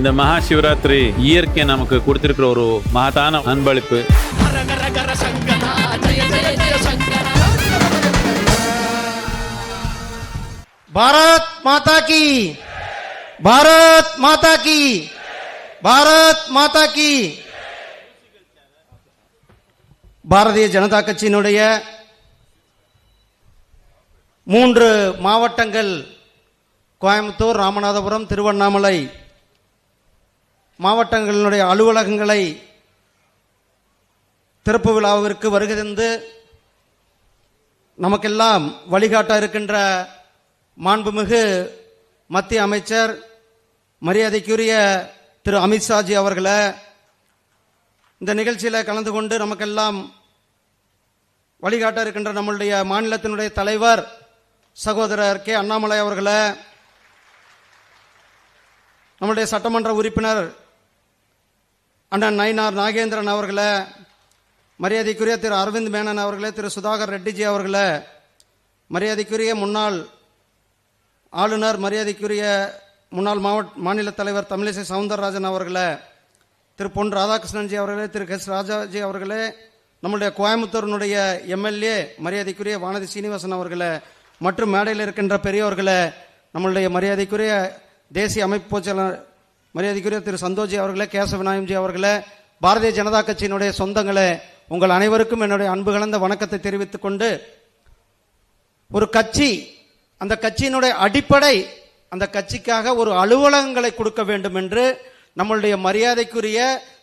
இந்த மகா சிவராத்திரி இயற்கை நமக்கு கொடுத்திருக்கிற ஒரு மகத்தான அன்பளிப்பு. பாரத் மாதா கி பாரத் மாதா கி பாரத் மாதா கி. பாரதிய ஜனதா கட்சியினுடைய மூன்று மாவட்டங்கள் கோயம்புத்தூர் ராமநாதபுரம் திருவண்ணாமலை மாவட்டங்களினுடைய அலுவலகங்களை திறப்பு விழாவிற்கு வருகை தந்து நமக்கெல்லாம் வழிகாட்ட இருக்கின்ற மாண்புமிகு மத்திய அமைச்சர் மரியாதைக்குரிய திரு அமித்ஷாஜி அவர்களை இந்த நிகழ்ச்சியில் கலந்து கொண்டு நமக்கெல்லாம் வழிகாட்ட இருக்கின்ற நம்மளுடைய மாநிலத்தினுடைய தலைவர் சகோதரர் கே. அண்ணாமலை அவர்களை நம்முடைய சட்டமன்ற உறுப்பினர் அண்ணன் நயினார் நாகேந்திரன் அவர்களை மரியாதைக்குரிய திரு அரவிந்த் மேனன் அவர்களே திரு சுதாகர் ரெட்டிஜி அவர்களே மரியாதைக்குரிய முன்னாள் ஆளுநர் மரியாதைக்குரிய முன்னாள் மாவட்ட மாநில தலைவர் தமிழிசை சவுந்தரராஜன் அவர்களே திரு பொன் ராதாகிருஷ்ணன்ஜி அவர்களே திரு எஸ் ராஜாஜி அவர்களே நம்முடைய கோயம்புத்தூரினுடைய எம்எல்ஏ மரியாதைக்குரிய வானதி சீனிவாசன் அவர்களே மற்றும் மேடையில் இருக்கின்ற பெரியவர்களே நம்மளுடைய மரியாதைக்குரிய தேசிய அமைப்பு செயலர் மரியாதைக்குரிய திரு சந்தோஜி அவர்களே கேசவநாயம்ஜி அவர்களே பாரதிய ஜனதா கட்சியினுடைய சொந்தங்களே உங்கள் அனைவருக்கும் என்னுடைய அன்பு கலந்த வணக்கத்தை தெரிவித்துக் கொண்டு ஒரு கட்சி அந்த கட்சியினுடைய அடிப்படை அந்த கட்சிக்காக ஒரு அலுவலகங்களை கொடுக்க வேண்டும் என்று நம்மளுடைய மரியாதைக்குரிய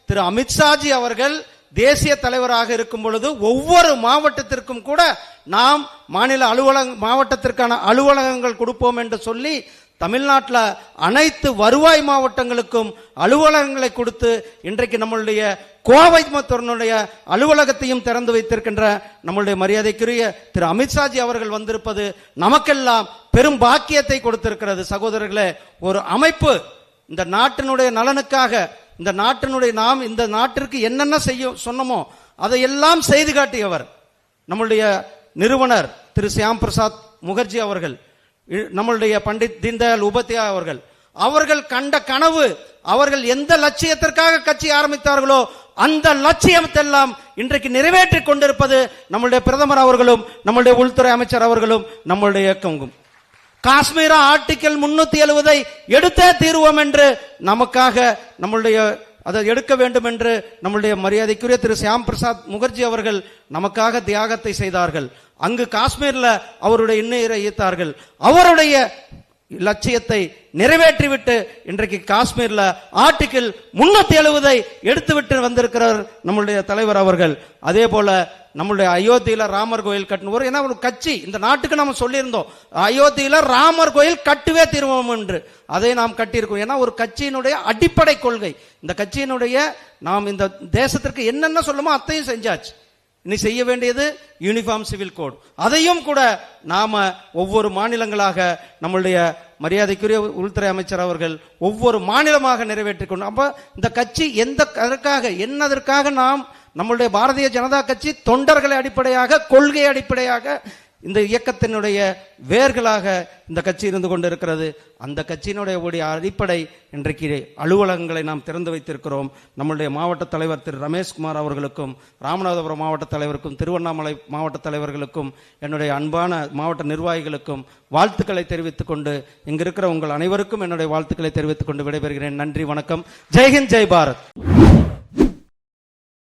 திரு அமித்ஷாஜி அவர்கள் தேசிய தலைவராக இருக்கும் பொழுது ஒவ்வொரு மாவட்டத்திற்கும் கூட நாம் மாநில அலுவலக மாவட்டத்திற்கான அலுவலகங்கள் கொடுப்போம் என்று சொல்லி தமிழ்நாட்டில் அனைத்து வருவாய் மாவட்டங்களுக்கும் அலுவலகங்களை கொடுத்து இன்றைக்கு நம்மளுடைய கோவை மத்தனுடைய அலுவலகத்தையும் திறந்து வைத்திருக்கின்ற நம்மளுடைய மரியாதைக்குரிய திரு அமித்ஷாஜி அவர்கள் வந்திருப்பது நமக்கெல்லாம் பெரும் பாக்கியத்தை கொடுத்திருக்கிறது. சகோதரர்களே ஒரு அமைப்பு இந்த நாட்டினுடைய நலனுக்காக இந்த நாட்டினுடைய நாம் இந்த நாட்டிற்கு என்னென்ன செய்ய சொன்னமோ அதையெல்லாம் செய்து காட்டியவர் நம்மளுடைய நிறுவனர் திரு சியாம் பிரசாத் முகர்ஜி அவர்கள். நம்மளுடைய பண்டித் தீன்தயாள் உபத்யா அவர்கள். அவர்கள் கண்ட கனவு அவர்கள் எந்த லட்சியத்திற்காக கட்சி ஆரம்பித்தார்களோ அந்த லட்சியத்தெல்லாம் இன்றைக்கு நிறைவேற்றிக் கொண்டிருப்பது நம்மளுடைய பிரதமர் அவர்களும் நம்மளுடைய உள்துறை அமைச்சர் அவர்களும் நம்மளுடைய இயக்கமும். காஷ்மீரா ஆர்டிக்கல் முன்னூத்தி எழுபதை எடுத்தே தீர்வோம் என்று நமக்காக நம்மளுடைய அதை எடுக்க வேண்டும் என்று நம்முடைய மரியாதைக்குரிய திரு சியாம் பிரசாத் முகர்ஜி அவர்கள் நமக்காக தியாகத்தை செய்தார்கள். அங்கு காஷ்மீர்ல அவருடைய இன்னுயிரை ஈர்த்தார்கள். அவருடைய லட்சியத்தை நிறைவேற்றிவிட்டு இன்றைக்கு காஷ்மீர்ல ஆர்டிக்கிள் முன்னூத்தி எழுவதை எடுத்துவிட்டு வந்திருக்கிறார் நம்மளுடைய தலைவர் அவர்கள். அதே போல நம்மளுடைய அயோத்தியில ராமர் கோயில் கட்டணும் ஏன்னா ஒரு கட்சி. இந்த நாட்டுக்கு நம்ம சொல்லியிருந்தோம். அயோத்தியில ராமர் கோயில் கட்டுவே தீர்வோம் என்று. அதை நாம் கட்டியிருக்கோம். ஏன்னா ஒரு கட்சியினுடைய அடிப்படை கொள்கை. இந்த கட்சியினுடைய நாம் இந்த தேசத்திற்கு என்னென்ன சொல்லுமோ அத்தையும் செஞ்சாச்சு. இனி செய்ய வேண்டியது யூனிஃபார்ம் சிவில் கோட் அதையும் கூட நாம ஒவ்வொரு மாநிலங்களாக நம்மளுடைய மரியாதைக்குரிய உள்துறை அமைச்சர் அவர்கள் ஒவ்வொரு மாநிலமாக நிறைவேற்றிக் அப்போ அப்ப இந்த கட்சி எந்த அதற்காக என்னதற்காக நாம் நம்மளுடைய பாரதிய ஜனதா கட்சி தொண்டர்களை அடிப்படையாக கொள்கை அடிப்படையாக இந்த இயக்கத்தினுடைய வேர்களாக இந்த கட்சி இருந்து கொண்டிருக்கிறது. அந்த கட்சியினுடைய உடைய அடிப்படை இன்றைக்கு அலுவலகங்களை நாம் திறந்து வைத்திருக்கிறோம். நம்முடைய மாவட்ட தலைவர் திரு ரமேஷ்குமார் அவர்களுக்கும் ராமநாதபுரம் மாவட்ட தலைவருக்கும் திருவண்ணாமலை மாவட்ட தலைவர்களுக்கும் என்னுடைய அன்பான மாவட்ட நிர்வாகிகளுக்கும் வாழ்த்துக்களை தெரிவித்துக் கொண்டு இங்கிருக்கிற உங்கள் அனைவருக்கும் என்னுடைய வாழ்த்துக்களை தெரிவித்துக் கொண்டு விடைபெறுகிறேன். நன்றி வணக்கம். ஜெய்ஹிந்த் ஜெய் பாரத்.